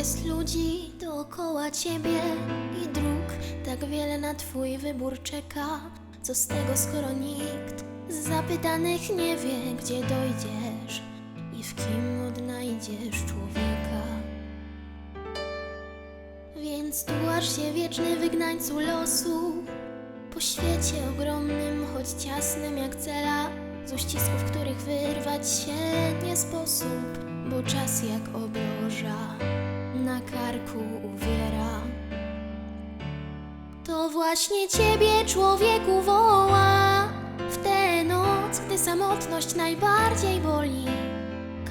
Jest ludzi dookoła ciebie i dróg, tak wiele na twój wybór czeka. Co z tego, skoro nikt z zapytanych nie wie, gdzie dojdziesz i w kim odnajdziesz człowieka. Więc tułasz się wieczny wygnańcu losu Po świecie ogromnym, choć ciasnym jak cela Z uścisków, których wyrwać się nie sposób Bo czas jak obroża na karku uwiera To właśnie ciebie człowieku woła W tę noc, gdy samotność najbardziej boli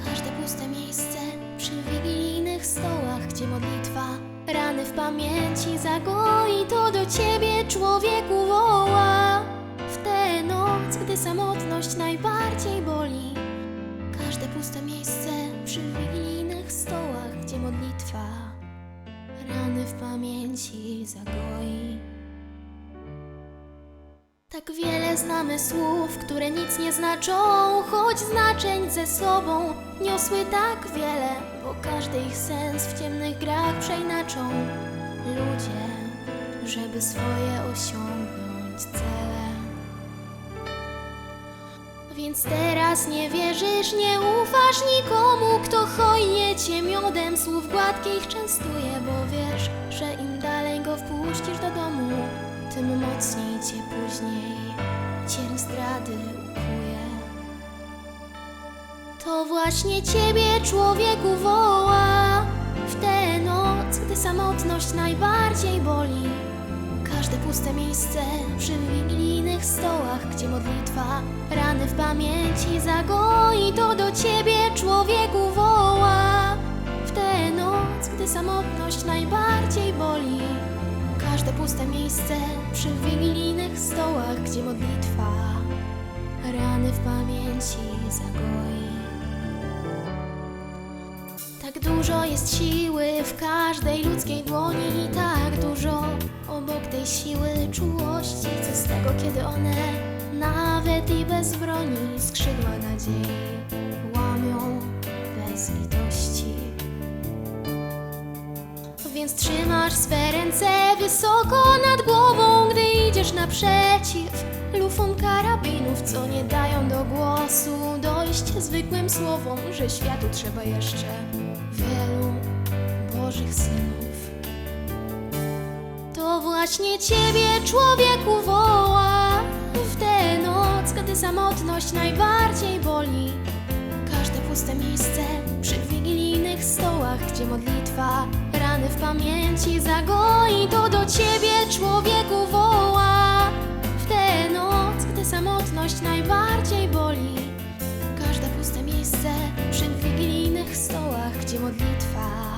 Każde puste miejsce przy wigilijnych stołach, gdzie modlitwa rany w pamięci zagoi, to do ciebie człowieku woła. W tę noc, gdy samotność najbardziej boli, każde puste miejsce przy wigilijnych modlitwa rany w pamięci zagoi. Tak wiele znamy słów, które nic nie znaczą, choć znaczeń ze sobą niosły tak wiele, bo każdy ich sens w ciemnych grach przeinaczą. Ludzie, żeby swoje osiągnąć cele. Więc teraz nie wierzysz, nie ufasz nikomu, kto hojnie cię miodem słów gładkich częstuje, bo wiesz, że im dalej go wpuścisz do domu, tym mocniej cię później cień zdrady ukuje. To właśnie ciebie człowieku woła w tę noc, gdy samotność najbardziej boli. Każde puste miejsce przy wigilijnych stołach, gdzie modlitwa rany w pamięci zagoi, to do ciebie człowieku woła. W tę noc, gdy samotność najbardziej boli. Każde puste miejsce przy wigilijnych stołach, gdzie modlitwa rany w pamięci zagoi. Tak dużo jest siły w każdej ludzkiej dłoni tak dużo obok tej siły czułości. Co z tego, kiedy one nawet i bez broni skrzydła nadziei łamią bez litości. Więc trzymasz swe ręce wysoko nad głową, gdy idziesz naprzeciw lufom karabinów, co nie dają do głosu dojść zwykłym słowom, że światu trzeba jeszcze wielu Bożych synów. Właśnie ciebie człowieku woła w tę noc, gdy samotność najbardziej boli. Każde puste miejsce przy wigilijnych stołach, gdzie modlitwa rany w pamięci zagoi, to do ciebie człowieku woła. W tę noc, gdy samotność najbardziej boli. Każde puste miejsce przy wigilijnych stołach, gdzie modlitwa